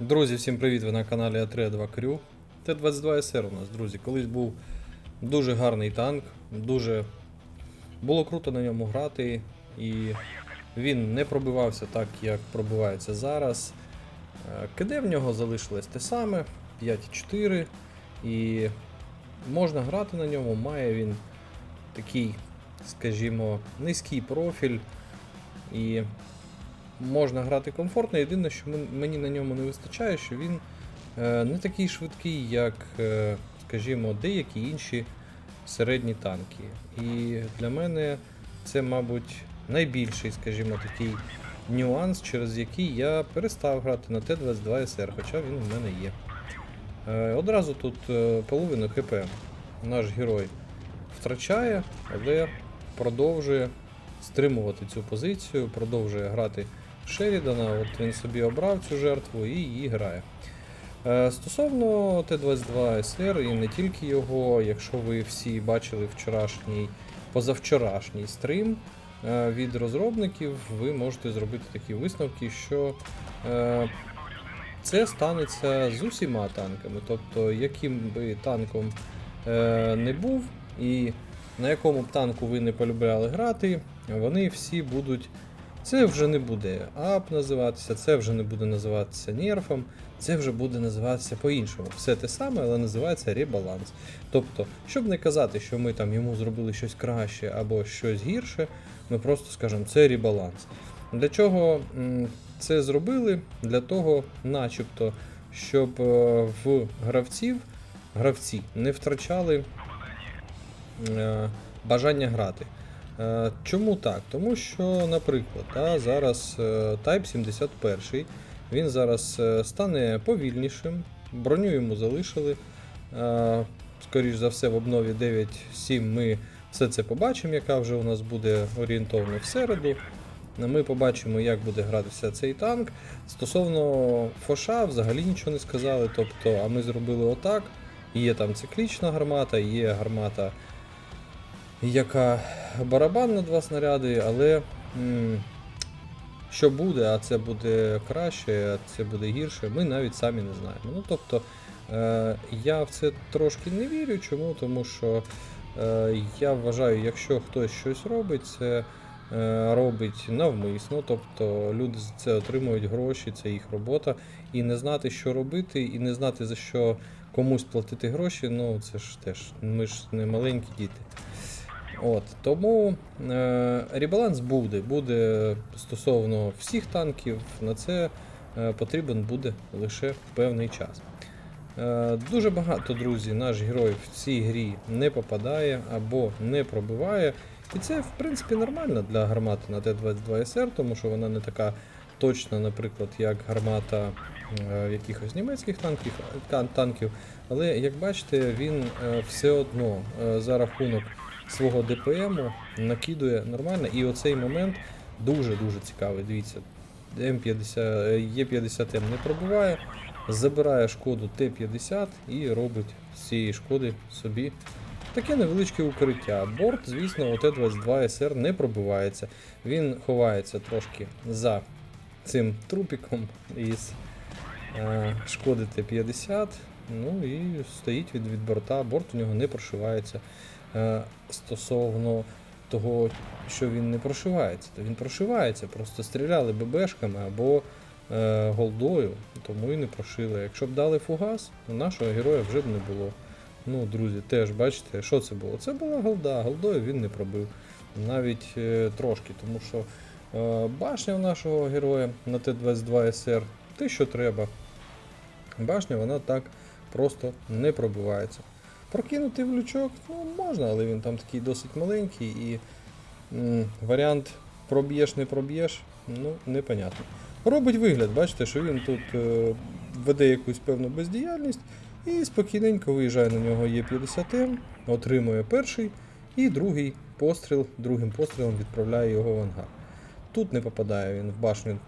Друзі, всім привіт! Ви на каналі А3 Крю. Т-22СР у нас, друзі, колись був дуже гарний танк, дуже було круто на ньому грати, і він не пробивався так, як пробивається зараз. Е, КД в нього залишилось те саме 5,4, і можна грати на ньому, має він такий, скажімо, низький профіль. І можна грати комфортно. Єдине, що мені на ньому не вистачає, що він е, не такий швидкий, як, е, скажімо, деякі інші середні танки. І для мене це, мабуть, найбільший, скажімо, такий нюанс, через який я перестав грати на Т-22СР, хоча він у мене є. Е, Одразу тут половину ХП наш герой втрачає, але продовжує стримувати цю позицію, продовжує грати Шерідана. От він собі обрав цю жертву і її грає. Е, Стосовно Т-22СР і не тільки його, якщо ви всі бачили вчорашній, позавчорашній стрім е, від розробників, ви можете зробити такі висновки, що е, це станеться з усіма танками. Тобто, яким би танком не був, і на якому б танку ви не полюбляли грати, вони всі будуть. Це вже не буде ап називатися, це вже не буде називатися нерфом, це вже буде називатися по-іншому. Все те саме, але називається ребаланс. Тобто, щоб не казати, що ми там йому зробили щось краще або щось гірше, ми просто скажемо, це ребаланс. Для чого це зробили? Для того, начебто, щоб е, в гравців гравці не втрачали е, бажання грати. Е, Чому так? Тому що, наприклад, та, зараз е, Type 71, він зараз е, стане повільнішим, броню йому залишили. Е, Скоріш за все, в обнові 9.7 ми все це побачимо, яка вже у нас буде орієнтовно в середу. Ми побачимо, як буде гратися цей танк. Стосовно Фоша, взагалі нічого не сказали. Тобто, а ми зробили отак. Є там циклічна гармата, є гармата, яка барабан на два снаряди, але м, що буде, а це буде краще, а це буде гірше, ми навіть самі не знаємо. Ну, тобто, е, я в це трошки не вірю. Чому? Тому що е, я вважаю, якщо хтось щось робить, це е, робить навмисно, тобто люди за це отримують гроші, це їх робота. І не знати, що робити, і не знати за що комусь платити гроші, ну це ж теж, ми ж не маленькі діти. От, тому е, ребаланс буде, буде стосовно всіх танків, на це е, потрібен буде лише певний час. Е, дуже багато, друзі, наш герой в цій грі не попадає або не пробиває. І це, в принципі, нормально для гармати на Т-22СР, тому що вона не така точна, наприклад, як гармата е, якихось німецьких танків, тан- танків. Але як бачите, він е, все одно е, за рахунок свого ДПМу накидує нормально. І оцей момент дуже-дуже цікавий. Дивіться, М50, е, Е50М не пробиває, забирає шкоду Т-50 і робить з цієї шкоди собі таке невеличке укриття. Борт, звісно, у Т-22СР не пробивається. Він ховається трошки за цим трупіком із е, шкоди Т-50. Ну і стоїть від, від борта, борт у нього не прошивається. Е, стосовно того, що він не прошивається, то він прошивається, просто стріляли ББшками або е, голдою, тому і не прошили. Якщо б дали фугас, у нашого героя вже б не було. Ну, друзі, теж бачите, що це було? Це була голда, голдою він не пробив. Навіть е, трошки, тому що е, башня у нашого героя на Т-22СР, те, що треба. Башня вона так просто не пробивається. Прокинути в лючок ну, можна, але він там такий досить маленький і м, варіант проб'єш, не проб'єш, ну, непонятно. Робить вигляд, бачите, що він тут е, веде якусь певну бездіяльність і спокійненько виїжджає на нього Є50М, отримує перший і другий постріл, другим пострілом відправляє його в ангар. Тут не попадає він в башню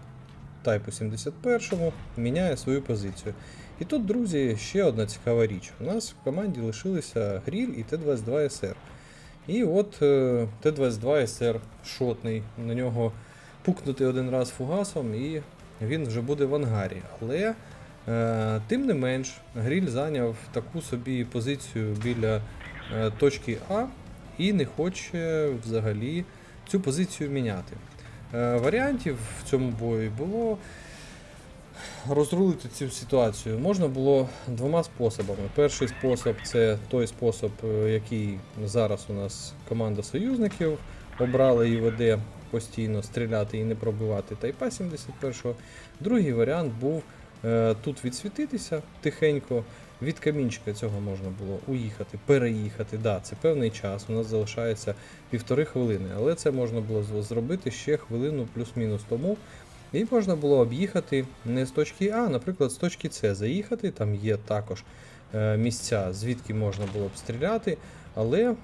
Тайпу 71, міняє свою позицію. І тут, друзі, ще одна цікава річ. У нас в команді лишилися Гріль і Т-22СР. І от е, Т-22СР шотний, на нього пукнути один раз фугасом, і він вже буде в ангарі. Але Е, Тим не менш, Гріль зайняв таку собі позицію біля е, точки А і не хоче взагалі цю позицію міняти. Е, Варіантів в цьому бої було розрулити цю ситуацію можна було двома способами. Перший спосіб це той спосіб, е, який зараз у нас команда союзників обрала і веде постійно стріляти і не пробивати Тайпа 71-го. Другий варіант був е, тут відсвітитися тихенько. Від камінчика цього можна було уїхати, переїхати. Да, це певний час. У нас залишається півтори хвилини, але це можна було зробити ще хвилину плюс-мінус тому. І можна було об'їхати не з точки А, наприклад, з точки С заїхати. Там є також е, місця, звідки можна було б стріляти, але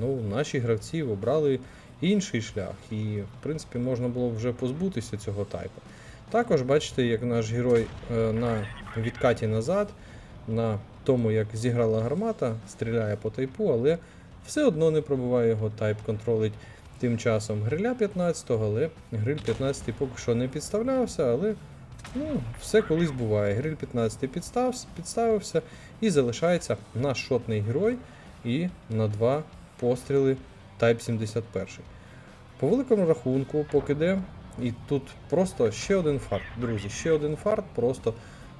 ну, наші гравці обрали інший шлях, і в принципі можна було вже позбутися цього тайпу. Також бачите, як наш герой е, на відкаті назад, на тому, як зіграла гармата, стріляє по тайпу, але все одно не пробиває його тайп, контролить тим часом гриля 15-го, але гриль 15 поки що не підставлявся, але ну, все колись буває. Гриль 15 підстав, підставився і залишається наш шотний герой і на два постріли Type 71. По великому рахунку, поки де, і тут просто ще один фарт, друзі, ще один фарт, просто,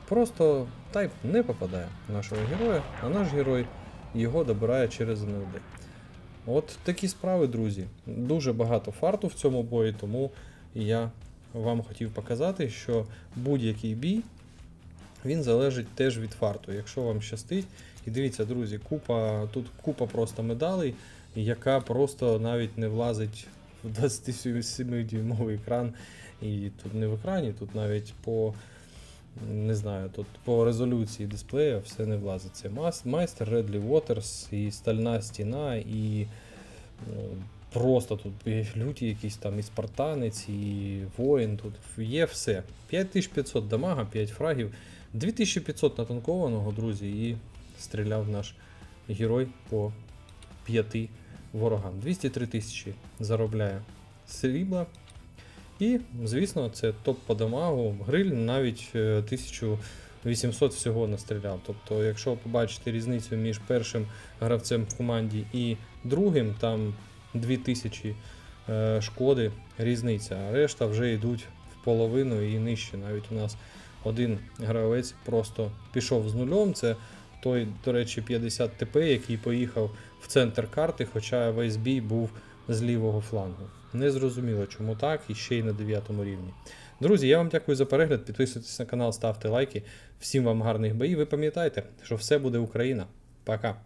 просто тайп не попадає нашого героя, а наш герой його добирає через НЛД. От такі справи, друзі. Дуже багато фарту в цьому бої, тому я вам хотів показати, що будь-який бій він залежить теж від фарту. Якщо вам щастить, і дивіться, друзі, купа, тут купа просто медалей, яка просто навіть не влазить в 27-дюймовий екран. І тут не в екрані, тут навіть по не знаю, тут по резолюції дисплея все не влазить. Це майстер Редлі Waters, і стальна стіна, і ну, просто тут люті якісь там і спартанець, і воїн. Тут є все. 5500 дамага, 5 фрагів, 2500 натанкованого, друзі, і стріляв наш герой по 5 ворогам. 203 тисячі заробляє срібла. І, звісно, це топ по дамагу. Гриль навіть е, 1800 всього настріляв. Тобто, якщо побачите різницю між першим гравцем в команді і другим, там 2000 е, шкоди різниця, а решта вже йдуть в половину і нижче. Навіть у нас один гравець просто пішов з нульом. Це той, до речі, 50 ТП, який поїхав в центр карти, хоча весь бій був з лівого флангу. Не зрозуміло, чому так, і ще й на 9 рівні. Друзі, я вам дякую за перегляд. Підписуйтесь на канал, ставте лайки. Всім вам гарних боїв. Ви пам'ятайте, що все буде Україна. Пока.